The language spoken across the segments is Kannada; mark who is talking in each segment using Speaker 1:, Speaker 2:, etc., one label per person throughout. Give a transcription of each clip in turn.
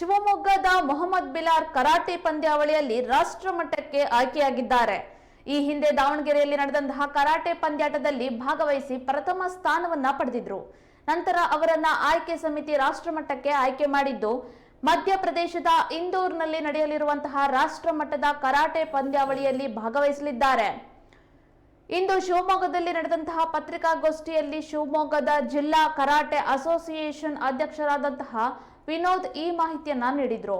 Speaker 1: ಶಿವಮೊಗ್ಗದ ಮೊಹಮ್ಮದ್ ಬಿಲಾರ್ ಕರಾಟೆ ಪಂದ್ಯಾವಳಿಯಲ್ಲಿ ರಾಷ್ಟ್ರ ಮಟ್ಟಕ್ಕೆ ಆಯ್ಕೆಯಾಗಿದ್ದಾರೆ. ಈ ಹಿಂದೆ ದಾವಣಗೆರೆಯಲ್ಲಿ ನಡೆದಂತಹ ಕರಾಟೆ ಪಂದ್ಯಾಟದಲ್ಲಿ ಭಾಗವಹಿಸಿ ಪ್ರಥಮ ಸ್ಥಾನವನ್ನ ಪಡೆದಿದ್ರು. ನಂತರ ಅವರನ್ನ ಆಯ್ಕೆ ಸಮಿತಿ ರಾಷ್ಟ್ರ ಮಟ್ಟಕ್ಕೆ ಆಯ್ಕೆ ಮಾಡಿದ್ದು, ಮಧ್ಯಪ್ರದೇಶದ ಇಂದೋರ್ನಲ್ಲಿ ನಡೆಯಲಿರುವಂತಹ ರಾಷ್ಟ್ರ ಮಟ್ಟದ ಕರಾಟೆ ಪಂದ್ಯಾವಳಿಯಲ್ಲಿ ಭಾಗವಹಿಸಲಿದ್ದಾರೆ. ಇಂದು ಶಿವಮೊಗ್ಗದಲ್ಲಿ ನಡೆದಂತಹ ಪತ್ರಿಕಾಗೋಷ್ಠಿಯಲ್ಲಿ ಶಿವಮೊಗ್ಗದ ಜಿಲ್ಲಾ ಕರಾಟೆ ಅಸೋಸಿಯೇಷನ್ ಅಧ್ಯಕ್ಷರಾದಂತಹ ವಿನೋದ್ ಈ ಮಾಹಿತಿಯನ್ನ ನೀಡಿದ್ರು.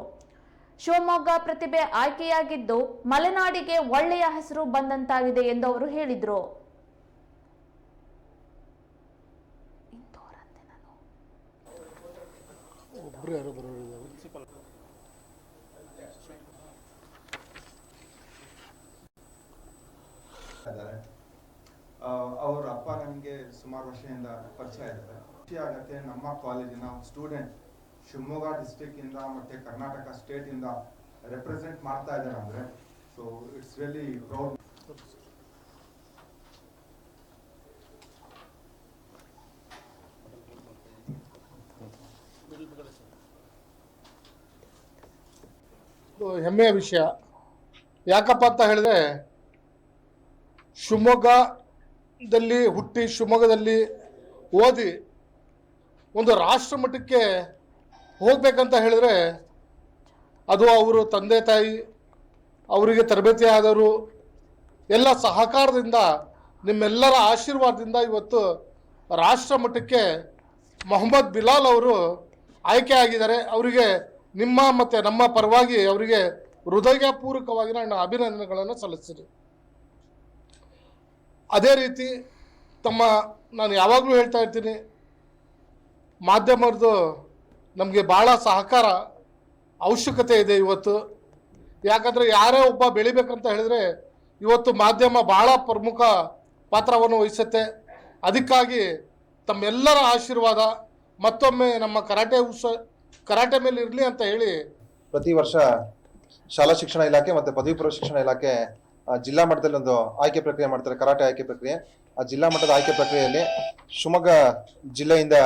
Speaker 1: ಶಿವಮೊಗ್ಗ ಪ್ರತಿಭೆ ಆಯ್ಕೆಯಾಗಿದ್ದು ಮಲೆನಾಡಿಗೆ ಒಳ್ಳೆಯ ಹೆಸರು ಬಂದಂತಾಗಿದೆ ಎಂದು ಅವರು ಹೇಳಿದ್ರು.
Speaker 2: ಅವ್ರ ಅಪ್ಪ ನನಗೆ ಸುಮಾರು ವರ್ಷದಿಂದ ಪರಿಚಯ ಇದ್ದಾರೆ. ಖುಷಿ ಆಗತ್ತೆ ನಮ್ಮ ಕಾಲೇಜಿನ ಸ್ಟೂಡೆಂಟ್ ಶಿವಮೊಗ್ಗ ಡಿಸ್ಟಿಕ್ ಇಂದ ಮತ್ತೆ ಕರ್ನಾಟಕ ಸ್ಟೇಟ್ ಇಂದ ರೆಪ್ರೆಸೆಂಟ್ ಮಾಡ್ತಾ ಇದ್ದಾರೆ ಅಂದ್ರೆ ಸೊ ಇಟ್ಸ್ ರಿಯಲಿ ಪ್ರೌಡ್
Speaker 3: ಹೆಮ್ಮೆಯ ವಿಷಯ. ಯಾಕಪ್ಪ ಅಂತ ಹೇಳಿದ್ರೆ, ಶಿವಮೊಗ್ಗದಲ್ಲಿ ಹುಟ್ಟಿ ಶಿವಮೊಗ್ಗದಲ್ಲಿ ಓದಿ ಒಂದು ರಾಷ್ಟ್ರ ಮಟ್ಟಕ್ಕೆ ಹೋಗ್ಬೇಕಂತ ಹೇಳಿದ್ರೆ ಅದು ಅವರು ತಂದೆ ತಾಯಿ, ಅವರಿಗೆ ತರಬೇತಿ ಆದವರು, ಎಲ್ಲ ಸಹಕಾರದಿಂದ, ನಿಮ್ಮೆಲ್ಲರ ಆಶೀರ್ವಾದದಿಂದ ಇವತ್ತು ರಾಷ್ಟ್ರ ಮಟ್ಟಕ್ಕೆ ಮೊಹಮ್ಮದ್ ಬಿಲಾಲ್ ಅವರು ಆಯ್ಕೆ ಆಗಿದ್ದಾರೆ. ಅವರಿಗೆ ನಿಮ್ಮ ಮತ್ತು ನಮ್ಮ ಪರವಾಗಿ ಅವರಿಗೆ ಹೃದಯಪೂರ್ವಕವಾಗಿ ನಾನು ಅಭಿನಂದನೆಗಳನ್ನು ಸಲ್ಲಿಸ್ತೀನಿ. ಅದೇ ರೀತಿ ತಮ್ಮ, ನಾನು ಯಾವಾಗಲೂ ಹೇಳ್ತಾ ಇರ್ತೀನಿ, ಮಾಧ್ಯಮದ್ದು ನಮಗೆ ಭಾಳ ಸಹಕಾರ ಅವಶ್ಯಕತೆ ಇದೆ ಇವತ್ತು. ಯಾಕಂದರೆ ಯಾರೇ ಒಬ್ಬ ಬೆಳಿಬೇಕಂತ ಹೇಳಿದ್ರೆ ಇವತ್ತು ಮಾಧ್ಯಮ ಭಾಳ ಪ್ರಮುಖ ಪಾತ್ರವನ್ನು ವಹಿಸುತ್ತೆ. ಅದಕ್ಕಾಗಿ ತಮ್ಮೆಲ್ಲರ ಆಶೀರ್ವಾದ, ಮತ್ತೊಮ್ಮೆ ನಮ್ಮ ಕರಾಟೆ ಉತ್ಸವ, ಕರಾಟೆ ಮೇಲೆ ಇರಲಿ ಅಂತ ಹೇಳಿ
Speaker 4: ಪ್ರತಿ ವರ್ಷ ಶಾಲಾ ಶಿಕ್ಷಣ ಇಲಾಖೆ ಮತ್ತು ಪದವಿ ಪೂರ್ವ ಶಿಕ್ಷಣ ಇಲಾಖೆ ಜಿಲ್ಲಾ ಮಟ್ಟದಲ್ಲಿ ಒಂದು ಆಯ್ಕೆ ಪ್ರಕ್ರಿಯೆ ಮಾಡ್ತಾರೆ, ಕರಾಟೆ ಆಯ್ಕೆ ಪ್ರಕ್ರಿಯೆ. ಆ ಜಿಲ್ಲಾ ಮಟ್ಟದ ಆಯ್ಕೆ ಪ್ರಕ್ರಿಯೆಯಲ್ಲಿ ಶಿವಮೊಗ್ಗ ಜಿಲ್ಲೆಯಿಂದ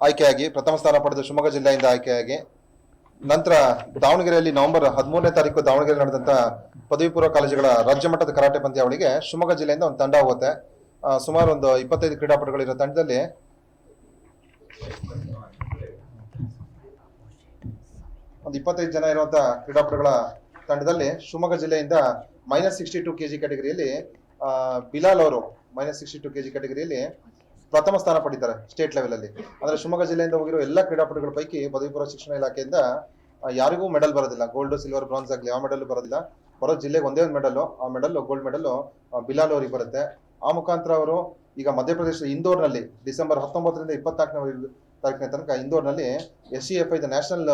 Speaker 4: ಆಯ್ಕೆಯಾಗಿ ಪ್ರಥಮ ಸ್ಥಾನ ಪಡೆದು ಶಿವಮೊಗ್ಗ ಜಿಲ್ಲೆಯಿಂದ ಆಯ್ಕೆಯಾಗಿ. ನಂತರ ದಾವಣಗೆರೆಯಲ್ಲಿ ನವೆಂಬರ್ ಹದಿಮೂರನೇ ತಾರೀಕು ದಾವಣಗೆರೆ ನಡೆದಂತ ಪದವಿ ಪೂರ್ವ ಕಾಲೇಜುಗಳ ರಾಜ್ಯ ಮಟ್ಟದ ಕರಾಟೆ ಪಂದ್ಯಾವಳಿಗೆ ಶಿವಮೊಗ್ಗ ಜಿಲ್ಲೆಯಿಂದ ಒಂದು ತಂಡ ಹೋಗುತ್ತೆ. ಸುಮಾರು ಒಂದು ಇಪ್ಪತ್ತೈದು ಕ್ರೀಡಾಪಟುಗಳಿರೋ ತಂಡದಲ್ಲಿ ಒಂದು ಇಪ್ಪತ್ತೈದು ಜನ ಇರುವಂತ ಕ್ರೀಡಾಪಟುಗಳ ತಂಡದಲ್ಲಿ ಶಿವಮೊಗ್ಗ ಜಿಲ್ಲೆಯಿಂದ ಮೈನಸ್ ಸಿಕ್ಸ್ಟಿ ಟು ಕೆಜಿ ಕ್ಯಾಟಗರಿಯಲ್ಲಿ ಬಿಲಾಲ್ ಅವರು ಮೈನಸ್ ಸಿಕ್ಸ್ಟಿ ಟು ಕೆಜಿ ಕ್ಯಾಟಗರಿಯಲ್ಲಿ ಪ್ರಥಮ ಸ್ಥಾನ ಪಡಿತಾರೆ ಸ್ಟೇಟ್ ಲೆವೆಲ್ ಅಲ್ಲಿ. ಅಂದ್ರೆ ಶಿವಮೊಗ್ಗ ಜಿಲ್ಲೆಯಿಂದ ಹೋಗಿರೋ ಎಲ್ಲ ಕ್ರೀಡಾಪಟುಗಳ ಪೈಕಿ ಪದವಿ ಪೂರ್ವ ಶಿಕ್ಷಣ ಇಲಾಖೆಯಿಂದ ಯಾರಿಗೂ ಮೆಡಲ್ ಬರೋದಿಲ್ಲ. ಗೋಲ್ಡ್ ಸಿಲ್ವರ್ ಬ್ರಾನ್ಸ್ ಆಗಲಿ ಯಾವ ಮೆಡಲ್ ಬರೋದಿಲ್ಲ. ಬರೋ ಜಿಲ್ಲೆಗೆ ಒಂದೇ ಒಂದು ಮೆಡಲ್ ಆ ಮೆಡಲ್ ಗೋಲ್ಡ್ ಮೆಡಲ್ ಬಿಲಾಲ್ ಅವರಿಗೆ ಬರುತ್ತೆ. ಆ ಮುಖಾಂತರ ಅವರು ಈಗ ಮಧ್ಯಪ್ರದೇಶದ ಇಂದೋರ್ನಲ್ಲಿ ಡಿಸೆಂಬರ್ ಹತ್ತೊಂಬತ್ತರಿಂದ ಇಪ್ಪತ್ನಾಲ್ಕನೇ ತಾರೀಕಿನ ತನಕ ಇಂದೋರ್ನಲ್ಲಿ S C F I national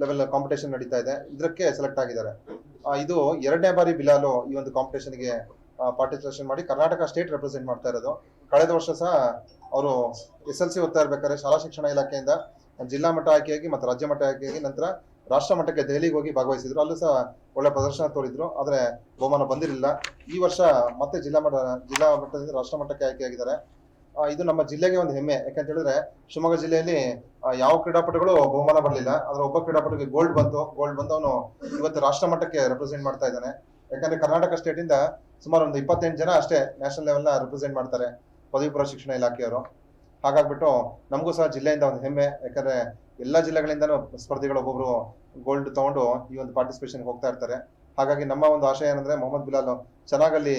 Speaker 4: level competition ನಡೀತಾ ಇದೆ. ಇದಕ್ಕೆ ಸೆಲೆಕ್ಟ್ ಆಗಿದ್ದಾರೆ. ಇದು ಎರಡನೇ ಬಾರಿ ಬಿಲಾಲು ಈ ಒಂದು ಕಾಂಪಿಟೇಷನ್ಗೆ ಪಾರ್ಟಿಸಿಪೇಷನ್ ಮಾಡಿ ಕರ್ನಾಟಕ ಸ್ಟೇಟ್ ರೆಪ್ರೆಸೆಂಟ್ ಮಾಡ್ತಾ ಇರೋದು. ಕಳೆದ ವರ್ಷ ಸಹ ಅವರು ಎಸ್ ಎಲ್ ಸಿ ಓದ್ತಾ ಇರ್ಬೇಕಾದ್ರೆ ಶಾಲಾ ಶಿಕ್ಷಣ ಇಲಾಖೆಯಿಂದ ಜಿಲ್ಲಾ ಮಟ್ಟ ಆಯ್ಕೆಯಾಗಿ ಮತ್ತು ರಾಜ್ಯ ಮಟ್ಟ ಆಯ್ಕೆಯಾಗಿ ನಂತರ ರಾಷ್ಟ್ರ ಮಟ್ಟಕ್ಕೆ ದೆಹಲಿಗೆ ಹೋಗಿ ಭಾಗವಹಿಸಿದ್ರು. ಅಲ್ಲೂ ಸಹ ಒಳ್ಳೆ ಪ್ರದರ್ಶನ ತೋರಿದ್ರು. ಆದ್ರೆ ಬಹುಮಾನ ಬಂದಿರಲಿಲ್ಲ. ಈ ವರ್ಷ ಮತ್ತೆ ಜಿಲ್ಲಾ ಮಟ್ಟ, ಜಿಲ್ಲಾ ಮಟ್ಟದಿಂದ ರಾಷ್ಟ್ರ ಮಟ್ಟಕ್ಕೆ ಆಯ್ಕೆಯಾಗಿದ್ದಾರೆ. ಇದು ನಮ್ಮ ಜಿಲ್ಲೆಗೆ ಒಂದು ಹೆಮ್ಮೆ. ಯಾಕಂತ ಹೇಳಿದ್ರೆ ಶಿವಮೊಗ್ಗ ಜಿಲ್ಲೆಯಲ್ಲಿ ಯಾವ ಕ್ರೀಡಾಪಟುಗಳು ಬಹುಮಾನ ಬರಲಿಲ್ಲ. ಆದ್ರೆ ಒಬ್ಬ ಕ್ರೀಡಾಪಟುಗೆ ಗೋಲ್ಡ್ ಬಂತು. ಗೋಲ್ಡ್ ಬಂದು ಅವನು ಇವತ್ತು ರಾಷ್ಟ್ರ ಮಟ್ಟಕ್ಕೆ ರೆಪ್ರೆಸೆಂಟ್ ಮಾಡ್ತಾ ಇದ್ದಾನೆ. ಯಾಕಂದ್ರೆ ಕರ್ನಾಟಕ ಸ್ಟೇಟ್ ಇಂದ ಸುಮಾರು ಒಂದು ಇಪ್ಪತ್ತೆಂಟು ಜನ ಅಷ್ಟೇ ನ್ಯಾಷನಲ್ ಲೆವೆಲ್ ರಿಪ್ರೆಸೆಂಟ್ ಮಾಡ್ತಾರೆ ಪದವಿ ಪೂರ್ವ ಶಿಕ್ಷಣ ಇಲಾಖೆಯವರು. ಹಾಗಾಗ್ಬಿಟ್ಟು ನಮಗೂ ಸಹ ಜಿಲ್ಲೆಯಿಂದ ಒಂದು ಹೆಮ್ಮೆ. ಯಾಕಂದ್ರೆ ಎಲ್ಲಾ ಜಿಲ್ಲೆಗಳಿಂದನೂ ಸ್ಪರ್ಧಿಗಳು ಒಬ್ಬೊಬ್ರು ಗೋಲ್ಡ್ ತಗೊಂಡು ಈ ಒಂದು ಪಾರ್ಟಿಸಿಪೇಷನ್ ಹೋಗ್ತಾ ಇರ್ತಾರೆ. ಹಾಗಾಗಿ ನಮ್ಮ ಒಂದು ಆಶಯ ಏನಂದ್ರೆ ಮೊಹಮ್ಮದ್ ಬಿಲಾಲ್ ಚೆನ್ನಾಗಲ್ಲಿ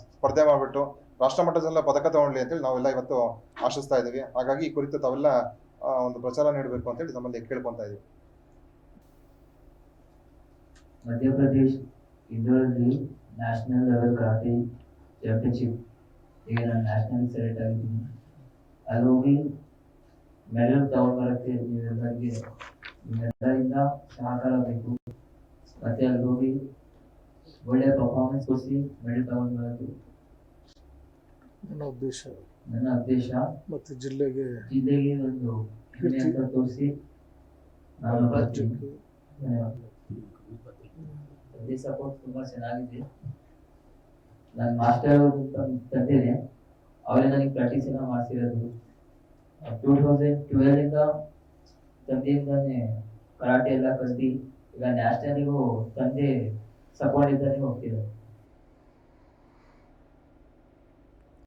Speaker 4: ಸ್ಪರ್ಧೆ ಮಾಡ್ಬಿಟ್ಟು ರಾಷ್ಟ್ರ ಮಟ್ಟದಲ್ಲ ಪದಕ ತಗೊಳ್ಳಿ ಅಂತೇಳಿ ನಾವೆಲ್ಲ ಇವತ್ತು ಆಶಿಸ್ತಾ ಇದ್ದೀವಿ. ಹಾಗಾಗಿ ಈ ಕುರಿತು ತಾವೆಲ್ಲ ಒಂದು ಪ್ರಚಾರ ನೀಡಬೇಕು ಅಂತೇಳಿ ನಮ್ಮಲ್ಲಿ ಕೇಳ್ಕೊಂತಾ ಇದೀವಿ
Speaker 5: Madhya Pradesh ಇಂದೋರಲ್ಲಿ national level karate championship ಈಗ ನಾನು ನ್ಯಾಷನಲ್ ಸೆಲೆಕ್ಟ್ ಆಗಿದ್ದೀನಿ ಅಲ್ಲಿ ಹೋಗಿ ಮೆಡಲ್ ತಗೊಂಡ್ಬರಕ್ಕೆ ನೀವೆಲ್ಲರಿಗೆ ನಿಮ್ಮೆಲ್ಲರಿಂದ ಸಹಕಾರ ಬೇಕು ಮತ್ತೆ ಅಲ್ಲಿ ಹೋಗಿ ಒಳ್ಳೆಯ ಪರ್ಫಾರ್ಮೆನ್ಸ್ ತೋರಿಸಿ ಮೆಡಲ್ ತಗೊಂಡು ಬರೋದು
Speaker 3: ನನ್ನ ಉದ್ದೇಶ
Speaker 5: ನನ್ನ ಉದ್ದೇಶ
Speaker 3: ಮತ್ತು ಜಿಲ್ಲೆಗೆ
Speaker 5: ಜಿಲ್ಲೆಗೆ ಒಂದು ಹೆಮ್ಮೆ ಅಂತ ತೋರಿಸಿ ನಾನು ಬರ್ತೀನಿ
Speaker 3: ರಾಜ್ಯಕ್ಕೆ
Speaker 5: ಧನ್ಯವಾದ. ತಂದೆ ಸಪೋರ್ಟ್ ತುಂಬಾ ಚೆನ್ನಾಗಿದೆ. ನಾನು ಮಾಸ್ಟರ್ ತಂದೆನೆ ಅವರೇ ನನಗೆ ಪ್ರಾಕ್ಟೀಸ್ ಎಲ್ಲ ಮಾಡಿಸಿರೋದು. ಟೂ ತೌಸಂಡ್ ಟ್ವೆಲ್ ಇಂದ ತಂದೆಯಿಂದಾನೇ ಕರಾಟೆ ಎಲ್ಲ ಕಲ್ತಿ, ಈಗ ನ್ಯಾಷನಲ್ಗೂ ತಂದೆ ಸಪೋರ್ಟ್ ಇಂದಾನೆ ಹೋಗ್ತಿದ್ದಾರೆ.